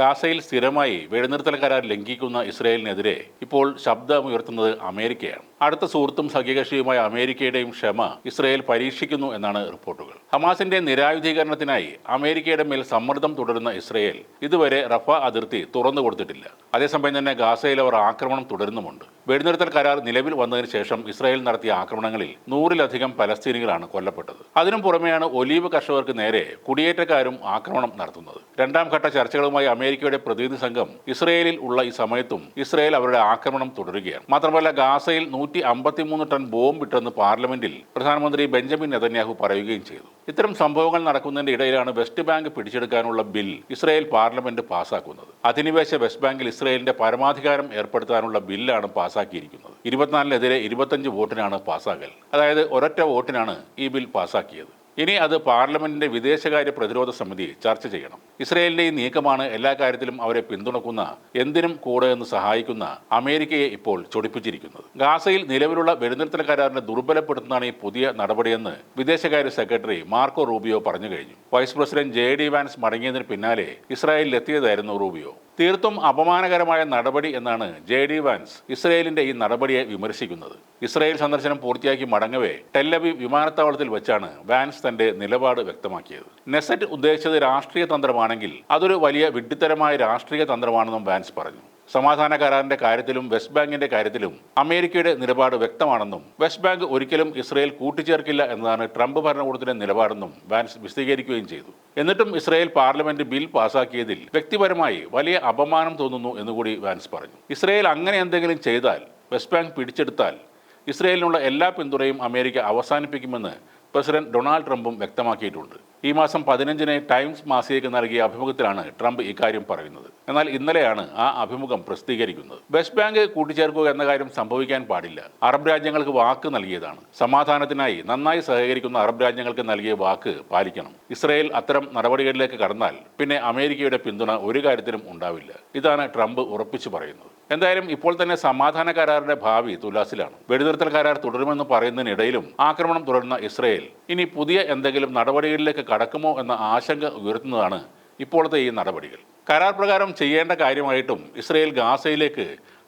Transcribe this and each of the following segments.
ഗാസയിൽ സ്ഥിരമായി വെടിനിർത്തൽ കരാർ ലംഘിക്കുന്ന ഇസ്രയേലിനെതിരെ ഇപ്പോൾ ശബ്ദമുയർത്തുന്നത് അമേരിക്കയാണ്. അടുത്ത സുഹൃത്തും സഖ്യകക്ഷിയുമായ അമേരിക്കയുടെയും ക്ഷമ ഇസ്രയേൽ പരീക്ഷിക്കുന്നു എന്നാണ് റിപ്പോർട്ടുകൾ. ഹമാസിന്റെ നിരായുധീകരണത്തിനായി അമേരിക്കയുടെ മേൽ സമ്മർദ്ദം തുടരുന്ന ഇസ്രയേൽ ഇതുവരെ റഫ അതിർത്തി തുറന്നു കൊടുത്തിട്ടില്ല. അതേസമയം തന്നെ ഗാസയിൽ അവർ ആക്രമണം തുടരുന്നുമുണ്ട്. വെടിനിർത്തൽ കരാർ നിലവിൽ വന്നതിന് ശേഷം ഇസ്രയേൽ നടത്തിയ ആക്രമണങ്ങളിൽ നൂറിലധികം പലസ്തീനികളാണ് കൊല്ലപ്പെട്ടത്. അതിനും പുറമെയാണ് ഒലീവ് കർഷകർക്ക് നേരെ കുടിയേറ്റക്കാരും ആക്രമണം നടത്തുന്നത്. രണ്ടാം ഘട്ട ചർച്ചകളുമായി അമേരിക്കയുടെ പ്രതിനിധി സംഘം ഇസ്രയേലിൽ ഉള്ള ഈ സമയത്തും ഇസ്രയേൽ അവരുടെ ആക്രമണം തുടരുകയാണ്. മാത്രമല്ല ഗാസയിൽ നൂറ്റി അമ്പത്തിമൂന്ന് ടൺ ബോംബ് ഇട്ടെന്ന് പാർലമെന്റിൽ പ്രധാനമന്ത്രി ബെഞ്ചമിൻ നെതന്യാഹു പറയുകയും ചെയ്തു. ഇത്തരം സംഭവങ്ങൾ നടക്കുന്നതിന്റെ ഇടയിലാണ് വെസ്റ്റ് ബാങ്ക് പിടിച്ചെടുക്കാനുള്ള ബിൽ ഇസ്രായേൽ പാർലമെന്റ് പാസാക്കുന്നത്. അധിനിവേശ വെസ്റ്റ് ബാങ്കിൽ ഇസ്രായേലിന്റെ പരമാധികാരം ഏർപ്പെടുത്താനുള്ള ബില്ലാണ് പാസാക്കിയിരിക്കുന്നത്. ഇരുപത്തിനാലിനെതിരെ ഇരുപത്തഞ്ച് വോട്ടിനാണ് പാസാകൽ. അതായത് ഒരൊറ്റ വോട്ടിനാണ് ഈ ബിൽ പാസാക്കിയത്. ഇനി അത് പാർലമെന്റിന്റെ വിദേശകാര്യ പ്രതിരോധ സമിതി ചർച്ച ചെയ്യണം. ഇസ്രയേലിന്റെ ഈ നീക്കമാണ് എല്ലാ കാര്യത്തിലും അവരെ പിന്തുണക്കുന്ന എന്തിനും കൂടെ എന്ന് സഹായിക്കുന്ന അമേരിക്കയെ ഇപ്പോൾ ചൊടിപ്പിച്ചിരിക്കുന്നത്. ഗാസയിൽ നിലവിലുള്ള വെടിനിർത്തൽ കരാറിനെ ദുർബലപ്പെടുത്തുന്നതാണ് ഈ പുതിയ നടപടിയെന്ന് വിദേശകാര്യ സെക്രട്ടറി മാർക്കോ റൂബിയോ പറഞ്ഞു കഴിഞ്ഞു. Vice president J D Vance മടങ്ങിയതിന് പിന്നാലെ ഇസ്രായേലിലെത്തിയതായിരുന്നു റൂബിയോ. തീർത്തും അപമാനകരമായ നടപടി എന്നാണ് ജെ ഡി വാൻസ് ഇസ്രയേലിന്റെ ഈ നടപടിയെ വിമർശിക്കുന്നത്. ഇസ്രയേൽ സന്ദർശനം പൂർത്തിയാക്കി മടങ്ങവേ ടെല്ലബി വിമാനത്താവളത്തിൽ വെച്ചാണ് വാൻസ് തന്റെ നിലപാട് വ്യക്തമാക്കിയത്. നെസറ്റ് ഉദ്ദേശിച്ചത് രാഷ്ട്രീയ തന്ത്രമാണെങ്കിൽ അതൊരു വലിയ വിഡ്ഢിത്തരമായ രാഷ്ട്രീയ തന്ത്രമാണെന്നും വാൻസ് പറഞ്ഞു. സമാധാന കരാറിന്റെ കാര്യത്തിലും വെസ്റ്റ് ബാങ്കിന്റെ കാര്യത്തിലും അമേരിക്കയുടെ നിലപാട് വ്യക്തമാണെന്നും വെസ്റ്റ് ബാങ്ക് ഒരിക്കലും ഇസ്രയേൽ കൂട്ടിച്ചേർക്കില്ല എന്നതാണ് ട്രംപ് ഭരണകൂടത്തിന്റെ നിലപാടെന്നും വാൻസ് വിശദീകരിക്കുകയും ചെയ്തു. എന്നിട്ടും ഇസ്രായേൽ പാർലമെന്റ് ബിൽ പാസാക്കിയതിൽ വ്യക്തിപരമായി വലിയ അപമാനം തോന്നുന്നു എന്നുകൂടി വാൻസ് പറഞ്ഞു. ഇസ്രായേൽ അങ്ങനെ എന്തെങ്കിലും ചെയ്താൽ വെസ്റ്റ് ബാങ്ക് പിടിച്ചെടുത്താൽ ഇസ്രായേലിനുള്ള എല്ലാ പിന്തുണയും അമേരിക്ക അവസാനിപ്പിക്കുമെന്ന് പ്രസിഡന്റ് ഡൊണാൾഡ് ട്രംപും വ്യക്തമാക്കിയിട്ടുണ്ട്. ഈ മാസം പതിനഞ്ചിന് ടൈംസ് മാസികയ്ക്ക് നൽകിയ അഭിമുഖത്തിലാണ് ട്രംപ് ഇക്കാര്യം പറയുന്നത്. എന്നാൽ ഇന്നലെയാണ് ആ അഭിമുഖം പ്രസിദ്ധീകരിക്കുന്നത്. വെസ്റ്റ് ബാങ്ക് കൂട്ടിച്ചേർക്കുക എന്ന കാര്യം സംഭവിക്കാൻ പാടില്ല. അറബ് രാജ്യങ്ങൾക്ക് വാക്ക് നൽകിയതാണ്. സമാധാനത്തിനായി നന്നായി സഹകരിക്കുന്ന അറബ് രാജ്യങ്ങൾക്ക് നൽകിയ വാക്ക് പാലിക്കണം. ഇസ്രയേൽ അത്തരം നടപടികളിലേക്ക് കടന്നാൽ പിന്നെ അമേരിക്കയുടെ പിന്തുണ ഒരു കാര്യത്തിലും ഉണ്ടാവില്ല. ഇതാണ് ട്രംപ് ഉറപ്പിച്ചു പറയുന്നത്. എന്തായാലും ഇപ്പോൾ തന്നെ സമാധാന കരാറിന്റെ ഭാവി തുലാസിലാണ്. വെടിനിർത്തൽ കരാർ തുടരുമെന്ന് പറയുന്നതിനിടയിലും ആക്രമണം തുടരുന്ന ഇസ്രയേൽ ഇനി പുതിയ എന്തെങ്കിലും നടപടികളിലേക്ക് കടക്കുമോ എന്ന ആശങ്ക ഉയർത്തുന്നതാണ് ഇപ്പോഴത്തെ ഈ നടപടികൾ. കരാർ പ്രകാരം ചെയ്യേണ്ട കാര്യമായിട്ടും ഇസ്രയേൽ ഗാസയിലേക്ക്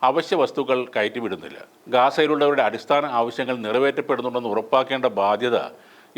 അവശ്യ വസ്തുക്കൾ കയറ്റിവിടുന്നില്ല. ഗാസയിലുള്ളവരുടെ അടിസ്ഥാന ആവശ്യങ്ങൾ നിറവേറ്റപ്പെടുന്നുണ്ടെന്ന് ഉറപ്പാക്കേണ്ട ബാധ്യത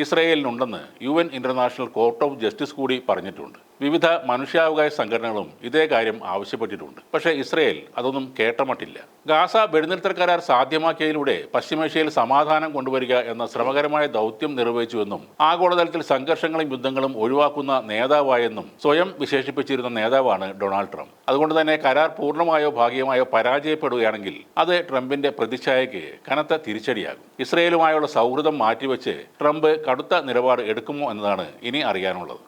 ഇസ്രയേലിനുണ്ടെന്ന് U N international court of justice കൂടി പറഞ്ഞിട്ടുണ്ട്. വിവിധ മനുഷ്യാവകാശ സംഘടനകളും ഇതേ കാര്യം ആവശ്യപ്പെട്ടിട്ടുണ്ട്. പക്ഷേ ഇസ്രയേൽ അതൊന്നും കേട്ടമട്ടില്ല. ഗാസ വെടിനിർത്തൽ കരാർ സാധ്യമാക്കിയതിലൂടെ പശ്ചിമേഷ്യയിൽ സമാധാനം കൊണ്ടുവരിക എന്ന ശ്രമകരമായ ദൗത്യം നിർവഹിച്ചുവെന്നും ആഗോളതലത്തിൽ സംഘർഷങ്ങളും യുദ്ധങ്ങളും ഒഴിവാക്കുന്ന നേതാവായെന്നും സ്വയം വിശേഷിപ്പിച്ചിരുന്ന നേതാവാണ് ഡൊണാൾഡ് ട്രംപ്. അതുകൊണ്ട് തന്നെ കരാർ പൂർണമായോ ഭാഗികമായോ പരാജയപ്പെടുകയാണെങ്കിൽ അത് ട്രംപിന്റെ പ്രതിച്ഛായയ്ക്ക് കനത്ത തിരിച്ചടിയാകും. ഇസ്രയേലുമായുള്ള സൗഹൃദം മാറ്റിവെച്ച് ട്രംപ് കടുത്ത നിലപാട് എടുക്കുമോ എന്നതാണ് ഇനി അറിയാനുള്ളത്.